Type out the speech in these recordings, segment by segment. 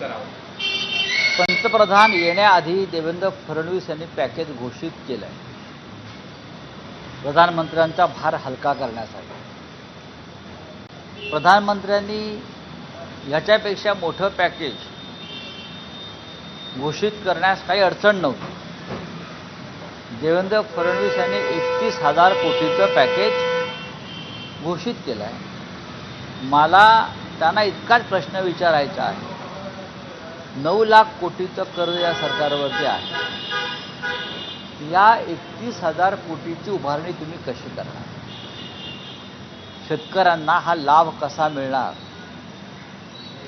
करावं. पंतप्रधान येण्याआधी देवेंद्र फडणवीस यांनी पॅकेज घोषित केलं प्रधानमंत्र्यांचा भार हलका करण्यासाठी. प्रधानमंत्र्यांनी ह्याच्यापेक्षा मोठं पॅकेज घोषित करण्यास काही अडचण नव्हती. देवेंद्र फडणवीस यांनी एकतीस हजार कोटीचं पॅकेज घोषित केलं आहे मला त्यांना इतकाच प्रश्न विचारायचा आहे. नऊ लाख कोटीचं कर्ज या सरकारवरती आहे. या एकतीस हजार कोटीची उभारणी तुम्ही कशी करणार? शेतकऱ्यांना हा लाभ कसा मिळणार?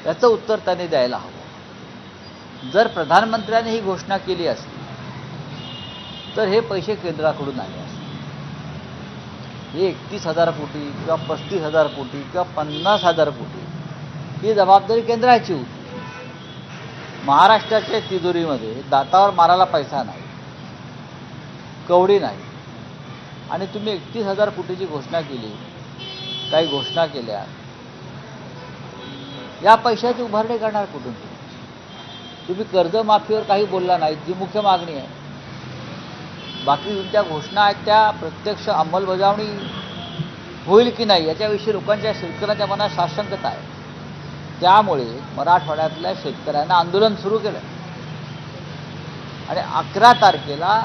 याचं उत्तर त्यांनी द्यायला हवं. जर प्रधानमंत्र्यांनी ही घोषणा केली असती तर हे पैसे केंद्राकडून आले असते. हे एकतीस हजार कोटी किंवा पस्तीस हजार कोटी किंवा पन्नास हजार कोटी ही जबाबदारी केंद्राची होती. महाराष्ट्राच्या तिजोरीमध्ये दातावर मारायला पैसा नाही. कवडी नाही. आणि तुम्ही एकतीस हजार कोटीची घोषणा केली काही घोषणा केल्या या पैशाची उभारणी करणार कुठून तुम्ही? कर्जमाफीवर काही बोलला नाही जी मुख्य मागणी आहे. बाकी तुमच्या घोषणा आहेत त्या प्रत्यक्ष अंमलबजावणी होईल की नाही याच्याविषयी लोकांच्या शेतकऱ्यांच्या मनात साशंकता आहे. त्यामुळे मराठवाड्यातल्या शेतकऱ्यांना आंदोलन सुरू केलं. आणि अकरा तारखेला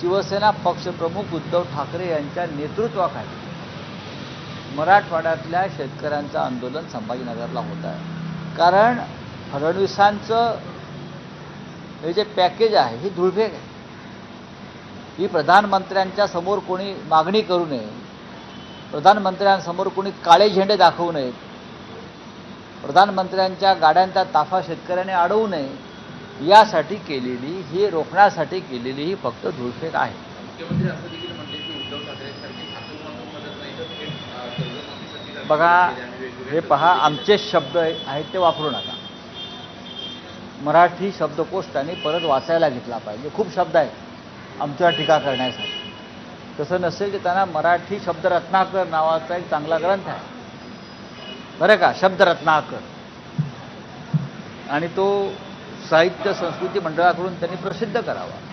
शिवसेना पक्षप्रमुख उद्धव ठाकरे यांच्या नेतृत्वाखाली मराठवाड्यातल्या शेतकऱ्यांचं आंदोलन संभाजीनगरला होत आहे. कारण फडणवीसांचं हे जे पॅकेज आहे ही धुळफेक आहे. ही प्रधानमंत्र्यांच्या समोर कोणी मागणी करू नये प्रधानमंत्र्यांसमोर कोणी काळे झेंडे दाखवू नयेत प्रधानमंत्र्यांच्या गाड्यांचा ताफा शेतकऱ्याने अडवू नये. यासाठी केलेली ही रोखण्यासाठी केलेली ही फक्त धुळफेक आहे. बघा हे पहा आमचे शब्द आहेत ते वापरू नका. मराठी शब्दकोश त्यांनी परत वाचायला घेतला पाहिजे. खूप शब्द आहेत आमच्यावर टीका करण्यासाठी. तसं नसेल की त्यांना मराठी शब्दरत्नाकर नावाचा एक चांगला ग्रंथ आहे. बरं का? शब्दरत्नाकर आणि तो साहित्य संस्कृती मंडळाकडून त्यांनी प्रसिद्ध करावा.